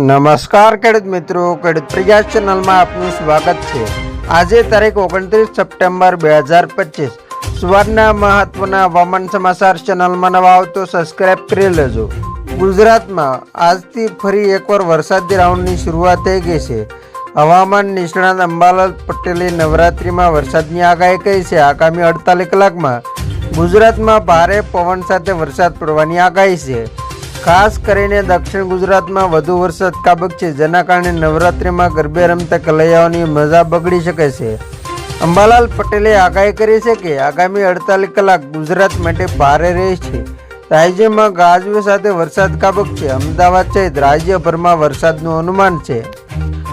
નમસ્કાર ખેડૂત મિત્રો, ખેડૂત પ્રિયા ચેનલમાં આપનું સ્વાગત છે. આજે તારીખ ઓગણત્રીસ સપ્ટેમ્બર બે હજાર પચીસ. સવારના મહત્વના હવામાન સમાચાર ચેનલમાં નવા આવતો સબસ્ક્રાઇબ કરી લેજો. ગુજરાતમાં આજથી ફરી એકવાર વરસાદી રાઉન્ડની શરૂઆત થઈ ગઈ છે. હવામાન નિષ્ણાત અંબાલાલ પટેલે નવરાત્રિમાં વરસાદની આગાહી કરી છે. આગામી અડતાલીસ કલાકમાં ગુજરાતમાં ભારે પવન સાથે વરસાદ પડવાની આગાહી છે. ખાસ કરીને દક્ષિણ ગુજરાતમાં વધુ વરસાદ કાબક છે, જેના કારણે નવરાત્રિમાં ગરબે રમતા કલૈયાઓની મજા બગડી શકે છે. અંબાલાલ પટેલે આગાહી કરી છે કે આગામી અડતાલીસ કલાક ગુજરાત માટે ભારે રહેશે રાજ્યમાં ગાજવી સાથે વરસાદ કાબક છે. અમદાવાદ સહિત રાજ્યભરમાં વરસાદનું અનુમાન છે.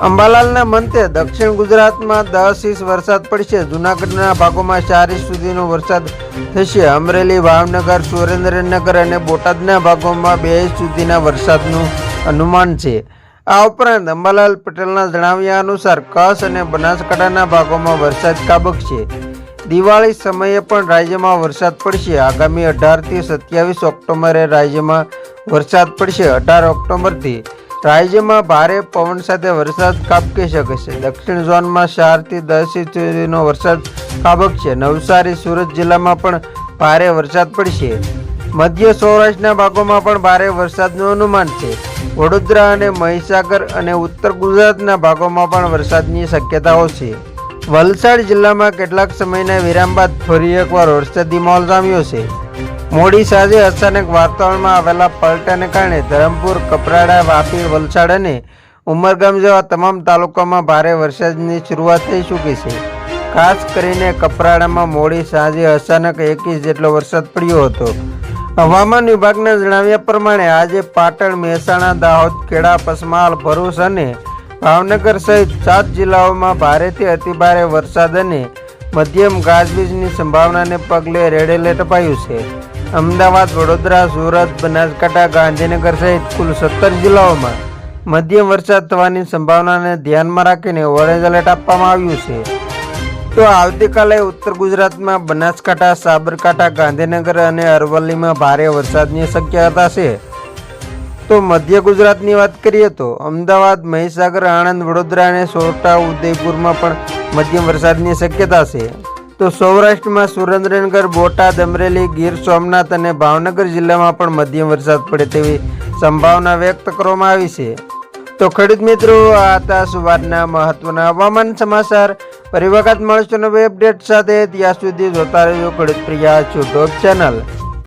અંબાલાલના મંતે દક્ષિણ ગુજરાતમાં દસ ઇંચ વરસાદ પડશે. જૂનાગઢના ભાગોમાં ચાર ઇંચ સુધીનો વરસાદ થશે. અમરેલી, ભાવનગર, સુરેન્દ્રનગર અને બોટાદના ભાગોમાં બે ઇંચ સુધીના વરસાદનું અનુમાન છે. આ ઉપરાંત અંબાલાલ પટેલના જણાવ્યા અનુસાર કચ્છ અને બનાસકાંઠાના ભાગોમાં વરસાદ કાબક છે. દિવાળી સમયે પણ રાજ્યમાં વરસાદ પડશે. આગામી અઢારથી સત્યાવીસ ઓક્ટોબરે રાજ્યમાં વરસાદ પડશે. અઢાર ઓક્ટોબરથી રાજ્યમાં ભારે પવન સાથે વરસાદ ખાબકી શકે છે. દક્ષિણ ઝોનમાં ચારથી દસ ઇંચ સુધીનો વરસાદ ખાબક છે. નવસારી, સુરત જિલ્લામાં પણ ભારે વરસાદ પડશે. મધ્ય સૌરાષ્ટ્રના ભાગોમાં પણ ભારે વરસાદનું અનુમાન છે. વડોદરા અને મહીસાગર અને ઉત્તર ગુજરાતના ભાગોમાં પણ વરસાદની શક્યતાઓ છે. વલસાડ જિલ્લામાં કેટલાક સમયના વિરામ બાદ ફરી એકવાર વરસાદી માહોલ જામ્યો છે. મોડી સાંજે અચાનક વાતાવરણમાં આવેલા પલટાને કારણે ધરમપુર, કપરાડા, વાપી, વલસાડ અને ઉમરગામ જેવા તમામ તાલુકામાં ભારે વરસાદની શરૂઆત થઈ ચૂકી છે. ખાસ કરીને કપરાડામાં મોડી સાંજે અચાનક એકવીસ જેટલો વરસાદ પડ્યો હતો. હવામાન વિભાગના જણાવ્યા પ્રમાણે આજે પાટણ, મહેસાણા, દાહોદ, ખેડા પસમાલ ભરૂચ અને ભાવનગર સહિત સાત જિલ્લાઓમાં ભારેથી અતિભારે વરસાદ અને મધ્યમ ગાજવીજની સંભાવનાને પગલે રેડ એલર્ટ અપાયું છે. અમદાવાદ, વડોદરા, સુરત, બનાસકાંઠા, ગાંધીનગર સહિત કુલ સત્તર જિલ્લાઓમાં મધ્યમ વરસાદ થવાની સંભાવનાને ધ્યાનમાં રાખીને ઓરેન્જ એલર્ટ આપવામાં આવ્યું છે. તો આવતીકાલે ઉત્તર ગુજરાતમાં બનાસકાંઠા, સાબરકાંઠા, ગાંધીનગર અને અરવલ્લીમાં ભારે વરસાદની શક્યતા છે. તો મધ્ય ગુજરાતની વાત કરીએ તો અમદાવાદ, મહીસાગર, આણંદ, વડોદરા અને છોટા ઉદયપુરમાં પણ મધ્યમ વરસાદની શક્યતા છે. તો સૌરાષ્ટ્રમાં સુરેન્દ્રનગર, બોટાદ, અમરેલી, ગીર સોમનાથ અને ભાવનગર જિલ્લામાં પણ મધ્યમ વરસાદ પડે તેવી સંભાવના વ્યક્ત કરવામાં આવી છે. તો ખેડૂત મિત્રો, આ હતા સવારના મહત્વના હવામાન સમાચાર. ફરી વખત મળશું નવી અપડેટ સાથે. ત્યાં સુધી જોતા રહેજો ખેડૂત પ્રિયા યુટ્યુબ ચેનલ.